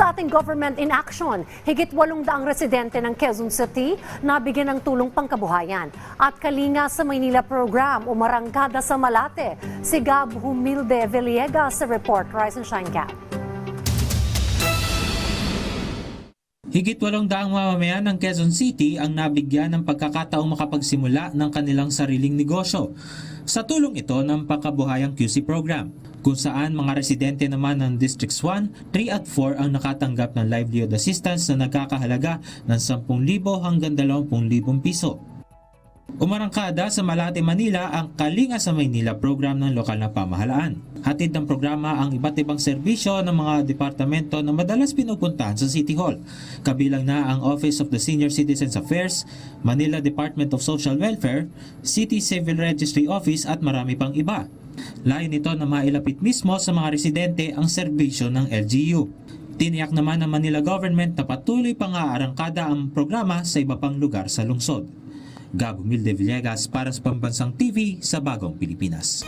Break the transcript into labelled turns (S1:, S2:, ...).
S1: Sa ating government in action, higit 800 residente ng Quezon City nabigyan ng tulong pangkabuhayan. At kalinga sa Maynila program, umarangkada sa Malate. Si Gab Humilde Villegas sa report. Rise and Shine Gab.
S2: Higit walong daang mamamayan ng Quezon City ang nabigyan ng pagkakataong makapagsimula ng kanilang sariling negosyo. Sa tulong ito ng pangkabuhayang QC program, kung saan mga residente naman ng Districts 1, 3 at 4 ang nakatanggap ng livelihood assistance na nagkakahalaga ng 10,000 hanggang 20,000 piso. Umarangkada sa Malate, Manila ang Kalinga sa Maynila program ng lokal na pamahalaan. Hatid ng programa ang iba't ibang serbisyo ng mga departamento na madalas pinupuntahan sa City Hall. Kabilang na ang Office of the Senior Citizens Affairs, Manila Department of Social Welfare, City Civil Registry Office at marami pang iba. Layo nito na mailapit mismo sa mga residente ang serbisyo ng LGU. Tiniyak naman ng Manila government na patuloy pang aarangkada ang programa sa iba pang lugar sa lungsod. Gab Humilde Villegas para sa Pambansang TV sa Bagong Pilipinas.